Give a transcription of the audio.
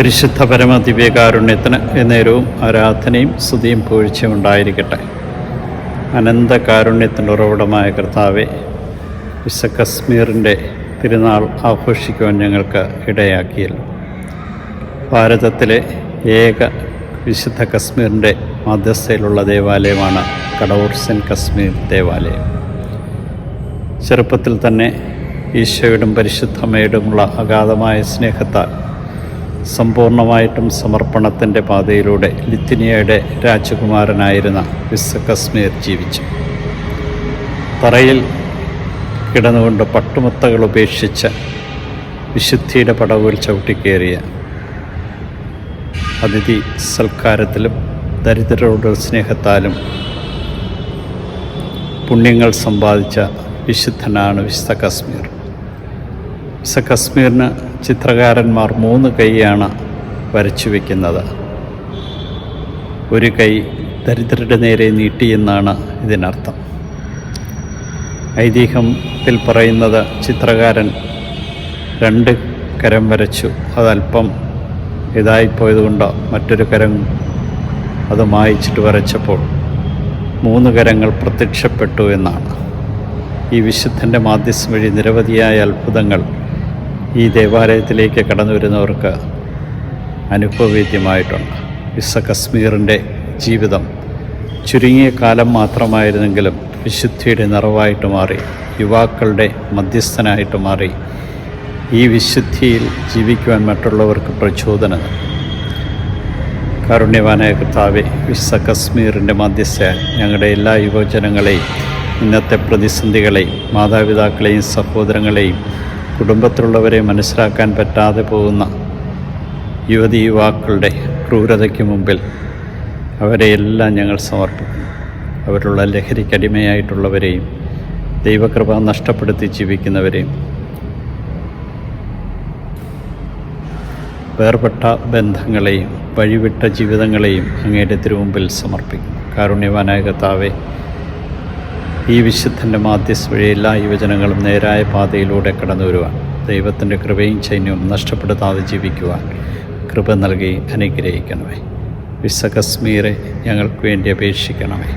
പരിശുദ്ധ പരമ ദിവ്യകാരുണ്യത്തിന് എന്നേരവും ആരാധനയും സ്തുതിയും പൂഴ്ചയും ഉണ്ടായിരിക്കട്ടെ. അനന്ത കാരുണ്യത്തിന്റെ ഉറവിടമായ കർത്താവെ വിശ കശ്മീറിന്റെ തിരുനാൾ ആഘോഷിക്കുവാൻ ഞങ്ങൾക്ക് ഇടയാക്കിയല്ലോ. ഭാരതത്തിലെ ഏക വിശുദ്ധ കശ്മീരിന്റെ മധ്യസ്ഥയിലുള്ള ദേവാലയമാണ് കടവൂർ സെൻ കശ്മീർ ദേവാലയം. ചെറുപ്പത്തിൽ തന്നെ ഈശോയോടും പരിശുദ്ധമ്മയോടുമുള്ള അഗാധമായ സ്നേഹത്താൽ സമ്പൂർണമായിട്ടും സമർപ്പണത്തിന്റെ പാതയിലൂടെ ലിത്തിനിയയുടെ രാജകുമാരനായിരുന്ന വിസ്സ കശ്മീർ ജീവിച്ചു. തറയിൽ കിടന്നുകൊണ്ട് പട്ടുമുത്തകൾ ഉപേക്ഷിച്ച് വിശുദ്ധിയുടെ പടവുകൾ ചവിട്ടിക്കേറിയ അതിഥി സൽക്കാരത്തിലും ദരിദ്രരോട് സ്നേഹത്താലും പുണ്യങ്ങൾ സമ്പാദിച്ച വിശുദ്ധനാണ് വിശുദ്ധ കശ്മീർ. വിശുദ്ധ കശ്മീരിന് ചിത്രകാരന്മാർ മൂന്ന് കൈയാണ് വരച്ചു വയ്ക്കുന്നത് ഒരു കൈ ദരിദ്രരുടെ നേരെ നീട്ടിയെന്നാണ് ഇതിനർത്ഥം. ഐതിഹ്യത്തിൽ പറയുന്നത് ചിത്രകാരൻ രണ്ട് കരം വരച്ചു. അതല്പം ഇതായിപ്പോയതുകൊണ്ട് മറ്റൊരു കരം അത് മായിച്ചിട്ട് വരച്ചപ്പോൾ മൂന്ന് കരങ്ങൾ പ്രത്യക്ഷപ്പെട്ടു എന്നാണ്. ഈ വിശുദ്ധന്റെ മാധ്യസ്ഥം വഴി നിരവധിയായ അത്ഭുതങ്ങൾ ഈ ദേവാലയത്തിലേക്ക് കടന്നു വരുന്നവർക്ക് അനുഭവവേദ്യമായിട്ടുണ്ട്. വിസ കശ്മീറിന്റെ ജീവിതം ചുരുങ്ങിയ കാലം മാത്രമായിരുന്നെങ്കിലും വിശുദ്ധിയുടെ നിറവായിട്ട് മാറി യുവാക്കളുടെ മധ്യസ്ഥനായിട്ട് മാറി ഈ വിശുദ്ധിയിൽ ജീവിക്കുവാൻ മറ്റുള്ളവർക്ക് പ്രചോദനം. കാരുണ്യവാനായ കർത്താവെ വിശ്വ കശ്മീറിന്റെ മധ്യസ്ഥയാൽ ഞങ്ങളുടെ എല്ലാ യുവജനങ്ങളെയും ഇന്നത്തെ പ്രതിസന്ധികളെയും മാതാപിതാക്കളെയും സഹോദരങ്ങളെയും കുടുംബത്തിലുള്ളവരെ മനസ്സിലാക്കാൻ പറ്റാതെ പോകുന്ന യുവതി യുവാക്കളുടെ ക്രൂരതയ്ക്ക് മുമ്പിൽ അവരെയെല്ലാം ഞങ്ങൾ സമർപ്പിക്കുന്നു. അവരുള്ള ലഹരിക്കടിമയായിട്ടുള്ളവരെയും ദൈവകൃപ നഷ്ടപ്പെടുത്തി ജീവിക്കുന്നവരെയും. വേർപെട്ട ബന്ധങ്ങളെയും വഴിവിട്ട ജീവിതങ്ങളെയും അങ്ങയുടെ തിരുമുമ്പിൽ സമർപ്പിക്കുന്നു. കാരുണ്യവാനായ കർത്താവെ ഈ വിശുദ്ധന്റെ മാധ്യസ് വഴി എല്ലാ യുവജനങ്ങളും നേരായ പാതയിലൂടെ കടന്നു വരുവാൻ ദൈവത്തിന്റെ കൃപയും ചൈന്യവും നഷ്ടപ്പെടുത്താതെ ജീവിക്കുവാൻ കൃപ നൽകി അനുഗ്രഹിക്കണമേ. വിശ്വ കശ്മീരെ ഞങ്ങൾക്ക് വേണ്ടി അപേക്ഷിക്കണമേ.